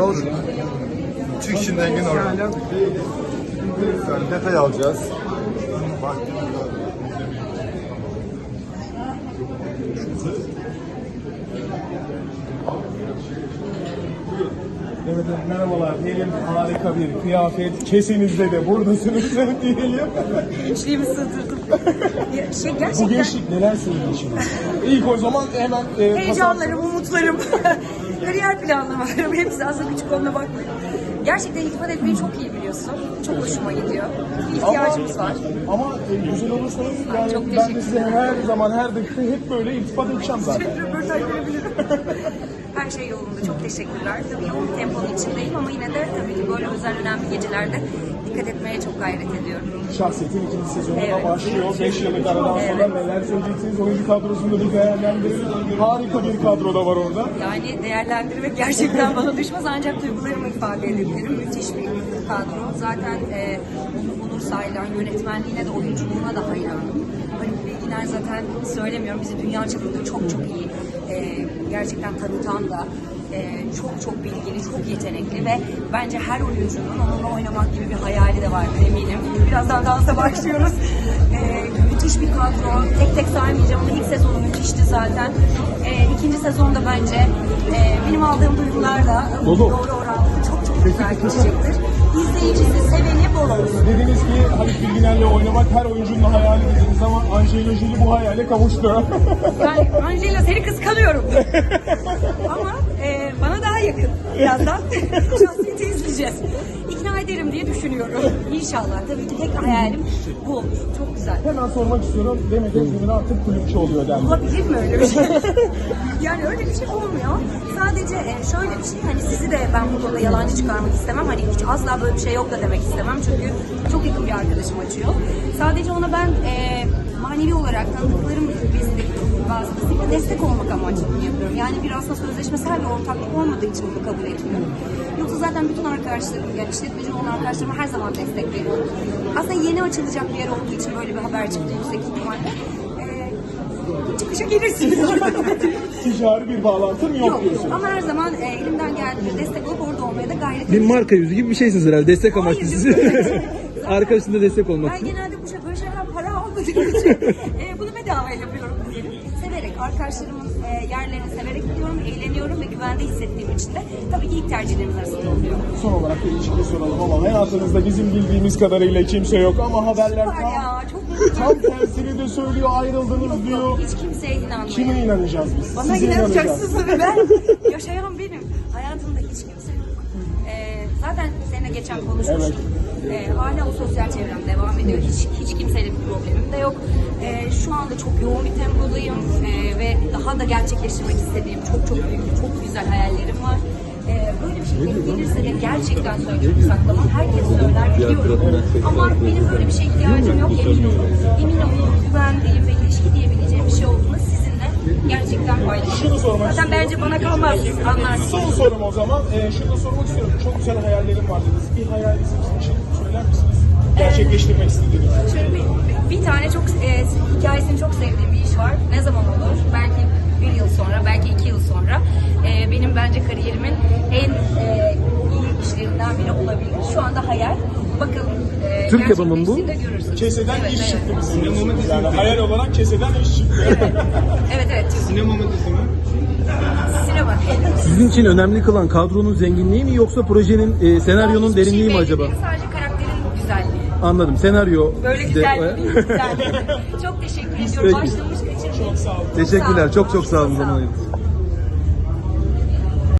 Olur. Çık şimdi Engin oraya. Detay alacağız. Bak. Evet, evet, merhabalar diyelim harika bir kıyafet kesinizde de buradasınız diyelim. Gençliğimi sığdırdım. Ya, şey Bu gerçekten gençlik neler söylüyor şimdi? İlk o zaman hemen e, heyecanlarım, umutlarım, kariyer planlamalarım hepsi aslında küçük olduğuna bakmayın. Gerçekten iltifat etmeyi çok iyi biliyorsun. Çok hoşuma gidiyor. Bir ihtiyacımız var. Ama e, güzel olursanız yani Çok ben de size her zaman her dakika hep böyle iltifat edeceğim zaten. Röportaj verebilirim. Her şey yolunda. Çok teşekkürler. Tabii yoğun temponun içindeyim ama yine de tabii ki böyle özel önemli gecelerde dikkat etmeye çok gayret ediyorum. Şahsiyetin ikinci sezonuna Evet. başlıyor. 5 yıllık aradan sonra Evet. neler söyleyeceksiniz? Oyuncu kadrosunda bir değerlendirelim. Harika bir kadro da var orada. Yani değerlendirmek gerçekten bana düşmez ancak duygularımı ifade edebilirim. Müthiş bir kadro. Zaten e, Onur Onur Saylan yönetmenliğine de oyunculuğuna da hayranım. Haluk Bilginer zaten söylemiyorum bizi dünya çapında çok çok iyi e, gerçekten tanıtan da e, çok çok bilgili, çok yetenekli ve bence her oyuncunun onunla oynamak gibi bir hayali de vardır eminim. Birazdan dansa başlıyoruz. E, müthiş bir kadro. Tek tek saymayacağım ama ilk sezonu müthişti zaten. E, ikinci sezonda bence e, benim aldığım duygularla Dolu. doğru orantılı çok çok güzel geçecektir. İzleyicisi, seveni bol olsun. Bilginer'le oynamak her oyuncunun hayali dediniz ama Angelina Jolie bu hayale kavuştu. Yani Angela seni kıskanıyorum. Ama e, bana daha yakın. Birazdan şahsiyeti izleyeceğiz. İkna ederim diye düşünüyorum. İnşallah. Tabii ki tek hayalim bu. Çok güzel. Hemen sormak istiyorum. Demet Özdemir artık kulüpçü oluyor dendi. Olabilir mi öyle bir şey? yani öyle bir şey olmuyor. Sadece e, şöyle bir şey hani sizi de ben bu konuda yalancı çıkarmak istemem. Hani hiç asla böyle bir şey yok da demek istemem. Çünkü çok yakın bir arkadaşım açıyor. Sadece ona ben e, manevi olarak tanıdıklarım vasıtasıyla destek olmak amaçlı yapıyorum. Yani bir aslında sözleşmesel bir ortaklık olmadığı için bunu kabul etmiyorum. Yoksa zaten bütün arkadaşlarım, yani işletmeci olan arkadaşlarıma her zaman destek veriyorum. Aslında yeni açılacak bir yer olduğu için böyle bir haber çıktı yüksek ihtimalle. Çıkışa gelirsiniz. Ticari bir bağlantım yok, Yok diyorsunuz. ama her zaman e, elimden geldiğince destek olup orada olmaya da gayret Bir ediyorum. marka yüzü gibi bir şeysiniz herhalde. Destek amaçlı sizi. Arkadaşında destek olmak Ben için. genelde bu şey, böyle şeyler para almadığım için e, bunu bedava yapıyorum diyelim. Severek, arkadaşlarımın e, yerlerini severek gidiyorum, eğleniyorum ve güvende hissettiğim için de tabii ki ilk tercihlerimiz arasında oluyor. Son olarak da ilişkiyi soralım ama hayatınızda bizim bildiğimiz kadarıyla kimse yok ama haberler Var tam, ya, çok. Tam tersini de söylüyor ayrıldınız diyor. Hiç kimseye inanmayın. Kime inanacağız biz? Bana Size inanacaksınız tabii ben. Yaşayan benim. Hayatımda hiç kimse yok. Ee, zaten seninle geçen konuşmuştuk. Ee, hala o sosyal çevrem devam ediyor. Hiç, hiç kimseyle bir problemim de yok. Ee, şu anda çok yoğun bir tempodayım Ee, ve daha da gerçekleştirmek istediğim çok çok büyük, çok güzel hayallerim var. Ee, böyle bir şey gelirse de gerçekten söylüyorum saklamam. Herkes söyler biliyorum. Ama benim böyle bir şeye ihtiyacım yok emin olun. Emin olun güvendiğim ve ilişki diyebileceğim bir şey olduğunu sizinle gerçekten Şunu paylaşıyorum. sormak Zaten bence bana kalmaz anlarsınız. Son sorum o zaman. Ee, şunu da sormak istiyorum. Çok güzel hayallerim var dediniz. Bir hayalinizi bizim için söyler misiniz? Gerçekleştirmek istediğiniz. Şöyle bir, bir tane çok e, hikayesini çok sevdiğim bir iş var. Ne zaman olur? Belki bir yıl sonra, belki iki yıl sonra. E, benim bence kariyerimin en e, iyi işlerinden biri olabilir. Şu anda hayal. Türk yapımı mı bu? Keseden Evet, iş evet. çıktı bizim. diyorsunuz. Yani hayal olarak keseden iş çıktı. Evet evet. Türk. Sinema mı dizi mi? Sinema. Sizin için önemli kılan kadronun zenginliği mi yoksa projenin, e, senaryonun şey derinliği mi belli acaba? değil, Sadece karakterin güzelliği. Anladım. Senaryo. Böyle güzel güzel. Çok teşekkür ediyorum. Peki. Başlamış için. Çok sağ olun. Teşekkürler. Çok çok sağ olun. Sağ Zaman olun. ayırdınız.